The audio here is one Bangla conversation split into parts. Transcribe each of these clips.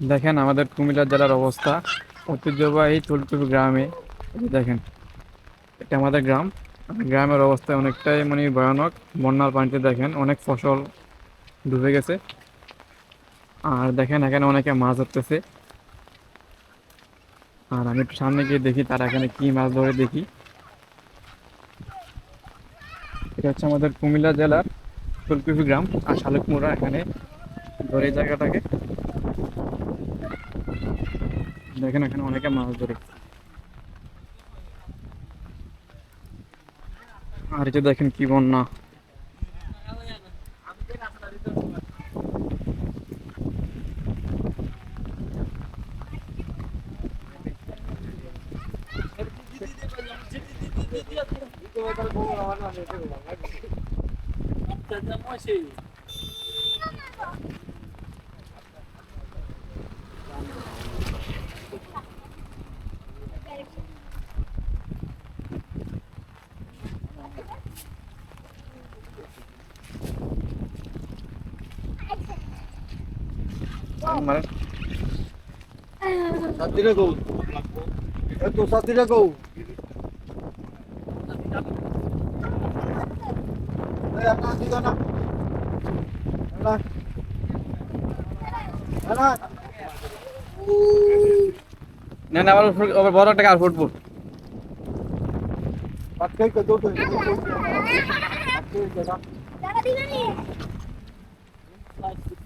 দেখেন আমাদের কুমিল্লা জেলার অবস্থা। ঐতিহ্যবাহী তুলতুবি গ্রামে দেখেন, এটা আমাদের গ্রাম। গ্রামের অবস্থা অনেকটাই মানে ভয়ানক। বন্যার পানিতে দেখেন অনেক ফসল ডুবে গেছে। আর দেখেন এখানে অনেকে মাছ ধরতেছে। আর আমি একটু সামনে গিয়ে দেখি তারা এখানে কি মাছ ধরে দেখি। এটা হচ্ছে আমাদের কুমিল্লা জেলার তুলতুবি গ্রাম। আর শালুকমুড়া এখানে ধরে জায়গাটাকে। দেখেন এখানে অনেকে মাছ ধরে। আর যে দেখেন কি বন্যা। মানে সাথীরা গৌ এ তো সাথীরা গৌ এই আপনা দিদ না না না না না আবার ফুট- আবার বড় একটা কার ফুটবো পাটকে কে দো তো পাটকে কে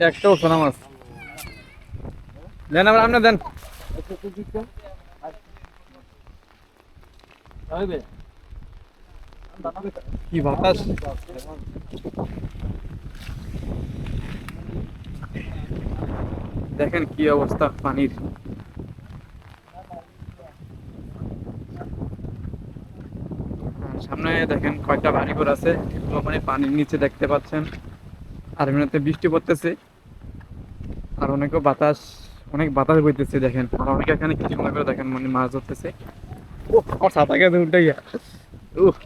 এ আলবেন একটা উঠছে মাছ দেন আবার আপনার দেন। কি বাতাস? দেখেন কি অবস্থা পানির। সামনে দেখেন কয়টা বাড়িঘর আছে মানে পানির নিচে দেখতে পাচ্ছেন। আর বৃষ্টি পড়তেছে। আর অনেকও বাতাস, অনেক বাতাস বইতেছে দেখেন। আর অনেকে এখানে কিছু মনে করে দেখেন মানে মাছ ধরতেছে। ও আমার ছাতা গেছে উঠে গিয়া। উহ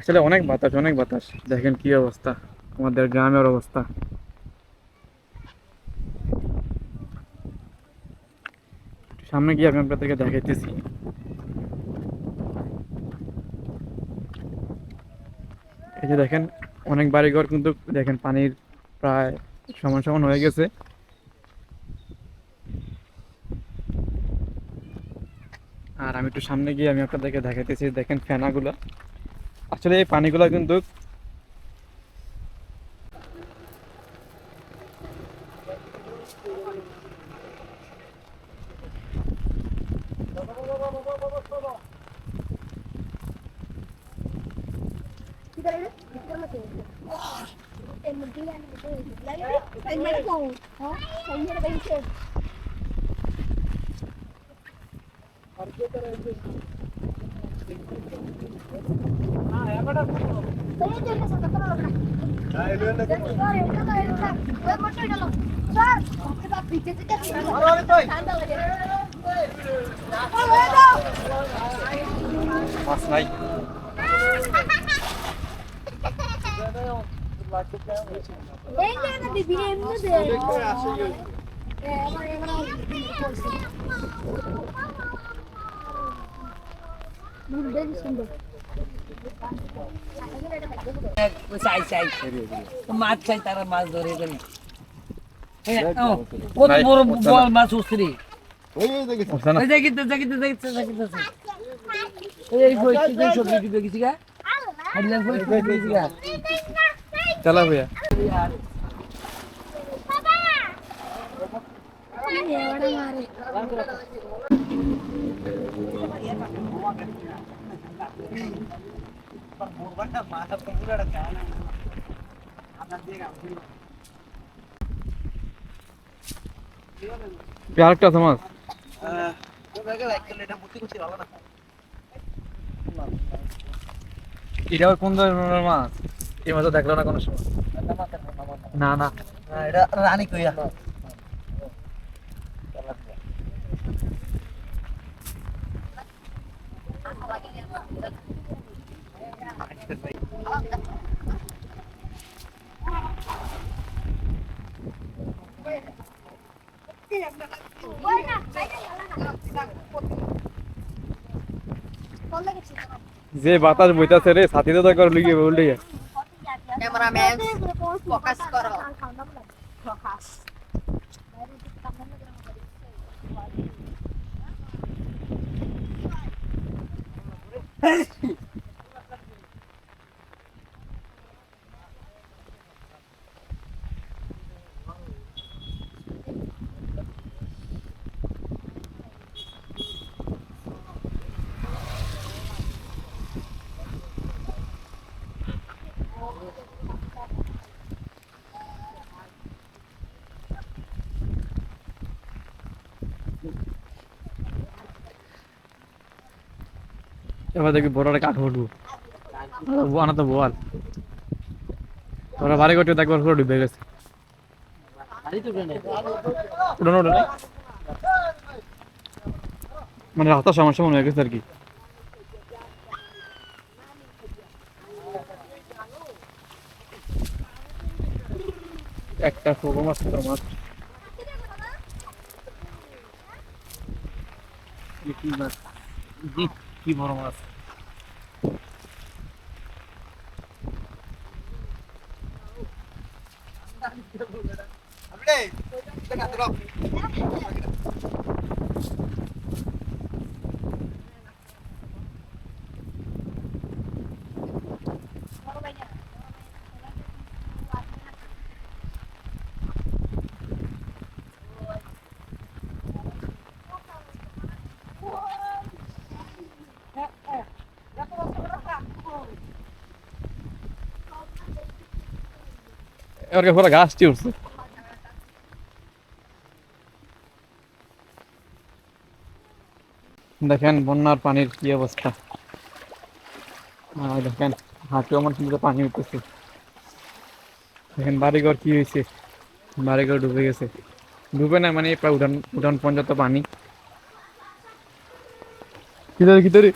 আসলে অনেক বাতাস অনেক বাতাস। দেখেন কি অবস্থা, আমাদের গ্রামের অবস্থা। সামনে গিয়ে আমি আপনাদেরকে দেখাইতেছি। এই যে দেখেন, অনেক বাড়িঘর কিন্তু দেখেন পানির প্রায় সমান সমান হয়ে গেছে। আর আমি একটু সামনে গিয়ে আমি আপনাদেরকে দেখাইতেছি, দেখেন ফেনাগুলো। আসলে এই পানিগুলো কিন্তু Last night. মাছ নাই চাই চাই মাছ চাই তারা মাছ ধরে দেন কত বড় বল মাছ উঠছে ওই দেখি উঠছে না ওই দেখিতে দেখিতে দেখিতে দেখিতে এই বই কি সবজি দিবে কিছু গা হাইলাম বই কিছু গা চালা ভাইয়া। আরেকটা আছে মাছ। এটা কোন ধরনের মাছ? এই মাছ দেখল না কোনো সময়? না না। এটা রানী কইয়া যে বাতাস বইতাছে রে সাথীতে তো একবার লিগে বললি Cameraman, focus করো। এবার দেখবি বড়টা কাঠ উঠবো আনা তো বল। তোরা বাড়ি করতে দেখবার পুরো ডুবে গেছে। মানে রাস্তার সমস্যা মনে হয়ে গেছে আর কি। একটা ছোট মাছ কি মাছ কি বড় মাছ এবার পুরো গাছটি উঠছে। দেখেন বন্যার পানির কি অবস্থা। দেখেন হাঁটু আমার কিন্তু পানি উঠতেছে। দেখেন বাড়িঘর কি হয়েছে? বাড়িঘর ডুবে গেছে। ডুবে না মানে প্রায় উঠান উঠান পর্যন্ত পানি। কিধরে কিধরে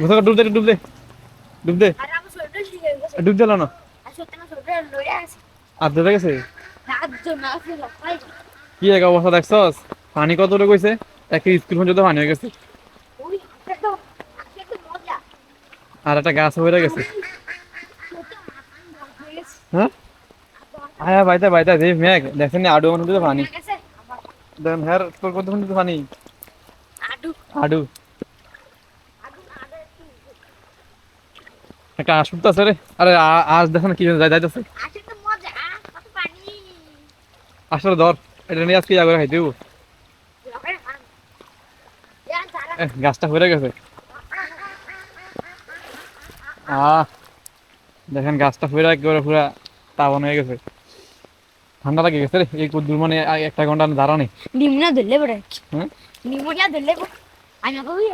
কোথাও ডুব দে ডুব দে। ডুব দিল না? আর ডুবে গেছে? কি এক অবস্থা দেখছস? পানি কত লোক হয়েছে একটা স্কুল পর্যন্ত পানি হয়ে গেছে। আর একটা গাছ হয়ে গেছে। হ্যাঁ আয়া বাইতে বাইতে দেখ মেঘ। দেখছেন নি আডু মানুষ পানি। দেন হ্যার তোর কত পানি। আডু। একটা রে। আরে আজ দেখেন কি যাই যাইতেছে। আসলে ধর এটা নিয়ে আজকে যাবে খাইতে। গাছটা হয়ে গেছে। আহ দেখেন গাছটা হয়ে একেবারে পুরা তাবন হয়ে গেছে। ঠান্ডা লাগে গেছে রে এই দূর মানে একটা ঘণ্টা দাঁড়ানি। নিমনা ধরলে পরে? নিমোনিয়া ধরলে আমি